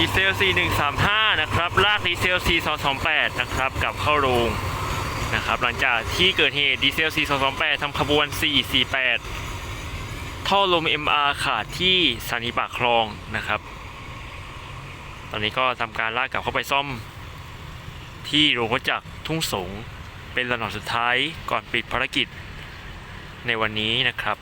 ดีเซล 4135 นะครับ ลากดีเซล 4228 นะครับกลับเข้าโรงนะครับหลังจากที่เกิดเหตุดีเซล 4228 ทำขบวน 448 ท่อลม MR ขาดที่สถานีปากคลองนะครับ ตอนนี้ก็ทำการลากกลับเข้าไปซ่อม ที่โรงรถจักรทุ่งสง เป็นระดับสุดท้ายก่อนปิดภารกิจในวันนี้นะครับ